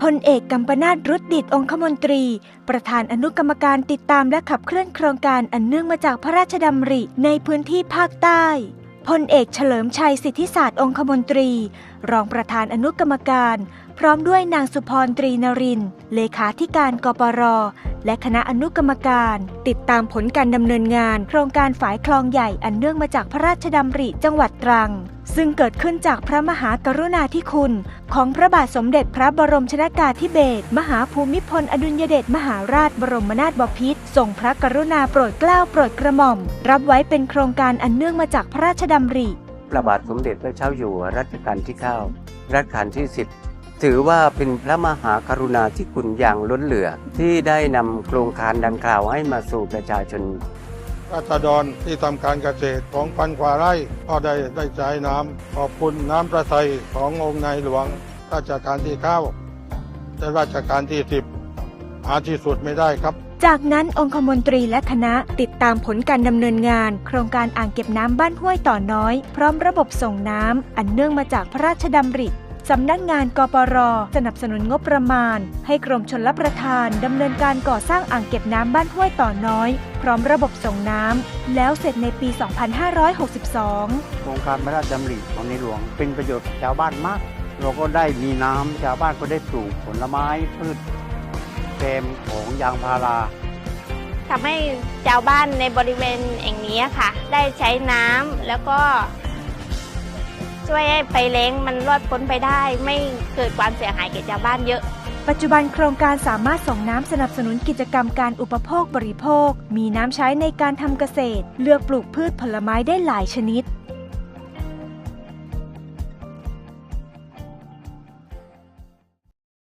พลเอกกัมปนาตรุดดิตองคมนตรี ประธานอนุกรรมการติดตามและขับเคลื่อนโครงการอันเนื่องมาจากพระราชดำริในพื้นที่ภาคใต้พลเอกเฉลิมชัยสิทธิศาสตร์องคมนตรี รองประธานอนุกรรมการพร้อมด้วยนางสุพรตรีนริน เลขาธิการกปร และคณะอนุกรรมการ ติดตามผลการดำเนินงาน โครงการฝายคลองใหญ่อันเนื่องมาจากพระราชดำริจังหวัดตรัง ซึ่งเกิดขึ้นจากพระมหากรุณาธิคุณ ของพระบาทสมเด็จพระบรมชนากาธิเบศรมหาภูมิพลอดุลยเดชมหาราชบรมนาถบพิตรทรงพระกรุณาโปรดเกล้าโปรดกระหม่อม รับไว้เป็นโครงการอันเนื่องมาจากพระราชดำริพระบาทสมเด็จพระเจ้าอยู่หัวรัชกาลที่ 9 รัชกาลที่ 10 ถือว่าเป็นพระมหากรุณาธิคุณอย่างล้นเหลือ ที่ได้นำโครงการดังกล่าวให้มาสู่ประชาชนราษฎรที่ทำการเกษตรของพันกว่าไร่ก็ได้ได้ใช้น้ำขอบคุณน้ำประทัยขององค์ในหลวงราชการที่เก้าและราชการที่สิบหาที่สุดไม่ได้ครับ จากนั้นองคมนตรีและคณะติดตามผลการดำเนินงาน โครงการอ่างเก็บน้ำบ้านห้วยต่อน้อย พร้อมระบบส่งน้ำอันเนื่องมาจากพระราชดำริ สำนักงานกปรสนับสนุนงบประมาณ ให้กรมชลประทานดำเนินการก่อสร้างอ่างเก็บน้ำบ้านห้วยต่อน้อย พร้อมระบบส่งน้ำแล้วเสร็จในปี 2562 โครงการพระราชดำริของในหลวงเป็นประโยชน์กับชาวบ้านมาก เราก็ได้มีน้ำชาวบ้านก็ได้ปลูกผลไม้พืชแซมของยางพาราทำให้ชาวบ้านในบริเวณแห่งนี้ค่ะ ได้ใช้น้ำแล้วก็ ช่วยให้ไปเล้งมันรอดพ้นไปได้ ไม่เกิดความเสียหายแก่ชาวบ้านเยอะ ปัจจุบันโครงการสามารถส่งน้ำสนับสนุนกิจกรรมการอุปโภคบริโภค มีน้ำใช้ในการทำเกษตร เลือกปลูกพืชผลไม้ได้หลายชนิด